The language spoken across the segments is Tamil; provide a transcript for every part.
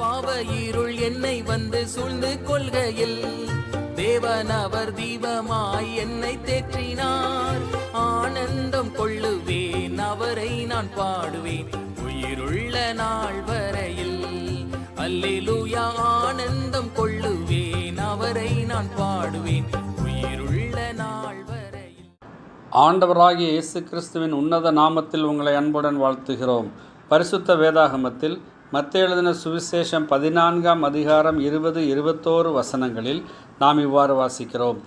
பாவ இருள் என்னை வந்து சூழ்ந்து கொள்கையில். தேவன் அவர் தீபமாய் என்னை தேற்றினார். ஆனந்தம் கொள்ளுவேன் அவரை நான் பாடுவேன். உயிருள்ள நாள் வரையில். அல்லேலூயா ஆனந்தம் கொள்ளுவேன் அவரை நான் பாடுவேன். உயிருள்ள நாள் வரையில். ஆண்டவராகிய இயேசு கிறிஸ்துவின் உன்னத நாமத்தில் உங்களை அன்புடன் வாழ்த்துகிறோம். பரிசுத்த வேதாகமத்தில் மத்த எழுதின சுவிசேஷம் பதினான்காம் அதிகாரம் இருபது இருபத்தோரு வசனங்களில் நாம் இவ்வாறு வாசிக்கிறோம்.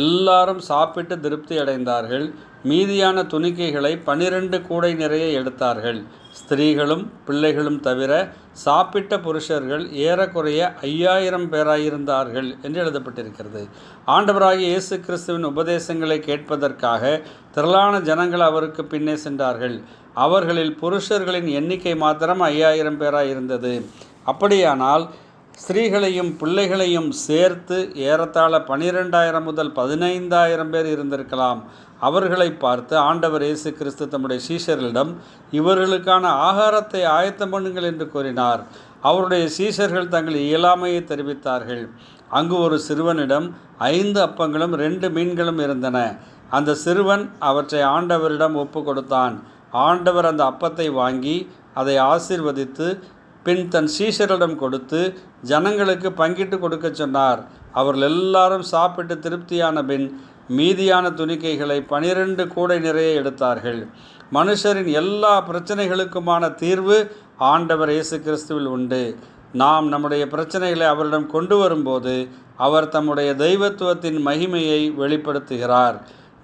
எல்லாரும் சாப்பிட்டு திருப்தி அடைந்தார்கள். மீதியான துணிக்கைகளை பனிரெண்டு கூடை நிறைய எடுத்தார்கள். ஸ்திரீகளும் பிள்ளைகளும் தவிர சாப்பிட்ட புருஷர்கள் ஏறக்குறைய ஐயாயிரம் பேராயிருந்தார்கள் என்று எழுதப்பட்டிருக்கிறது. ஆண்டவராகிய இயேசு கிறிஸ்துவின் உபதேசங்களை கேட்பதற்காக திரளான ஜனங்கள் அவருக்கு பின்னே சென்றார்கள். அவர்களில் புருஷர்களின் எண்ணிக்கை மாத்திரம் ஐயாயிரம் பேராயிருந்தது. அப்படியானால் ஸ்திரீகளையும் பிள்ளைகளையும் சேர்த்து ஏறத்தாழ பனிரெண்டாயிரம் முதல் பதினைந்தாயிரம் பேர் இருந்திருக்கலாம். அவர்களை பார்த்து ஆண்டவர் இயேசு கிறிஸ்து தம்முடைய சீஷர்களிடம் இவர்களுக்கான ஆகாரத்தை ஆயத்தம் பண்ணுங்கள் என்று கூறினார். அவருடைய சீஷர்கள் தங்கள் இயலாமையை தெரிவித்தார்கள். அங்கு ஒரு சிறுவனிடம் ஐந்து அப்பங்களும் ரெண்டு மீன்களும் இருந்தன. அந்த சிறுவன் அவற்றை ஆண்டவரிடம் ஒப்பு கொடுத்தான். ஆண்டவர் அந்த அப்பத்தை வாங்கி அதை ஆசிர்வதித்து பின் தன் சீஷரிடம் கொடுத்து ஜனங்களுக்கு பங்கிட்டு கொடுக்க சொன்னார். அவர்கள் எல்லாரும் சாப்பிட்டு திருப்தியான பின் மீதியான துணிக்கைகளை பனிரெண்டு கூடை நிறைய எடுத்தார்கள். மனுஷரின் எல்லா பிரச்சனைகளுக்குமான தீர்வு ஆண்டவர் இயேசு கிறிஸ்துவில் உண்டு. நாம் நம்முடைய பிரச்சனைகளை அவரிடம் கொண்டு வரும்போது அவர் தம்முடைய தெய்வத்துவத்தின் மகிமையை வெளிப்படுத்துகிறார்.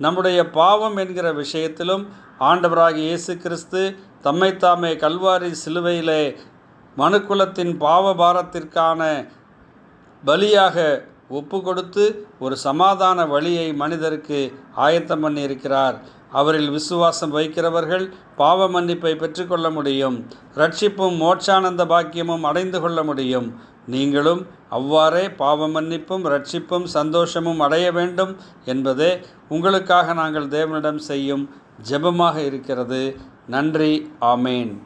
நம்முடைய பாவம் என்கிற விஷயத்திலும் ஆண்டவராகிய இயேசு கிறிஸ்து தம்மைத்தாமே கல்வாரி சிலுவையிலே மனுக்குலத்தின் பாவபாரத்திற்கான பலியாக ஒப்பு கொடுத்து ஒரு சமாதான வழியை மனிதருக்கு ஆயத்தம் பண்ணியிருக்கிறார். அவரில் விசுவாசம் வைக்கிறவர்கள் பாவ மன்னிப்பை பெற்றுக்கொள்ள முடியும். ரட்சிப்பும் மோட்சானந்த பாக்கியமும் அடைந்து கொள்ள முடியும். நீங்களும் அவ்வாறே பாவ மன்னிப்பும் ரட்சிப்பும் சந்தோஷமும் அடைய வேண்டும் என்பதே உங்களுக்காக நாங்கள் தேவனிடம் செய்யும் ஜெபமாக இருக்கிறது. நன்றி. ஆமேன்.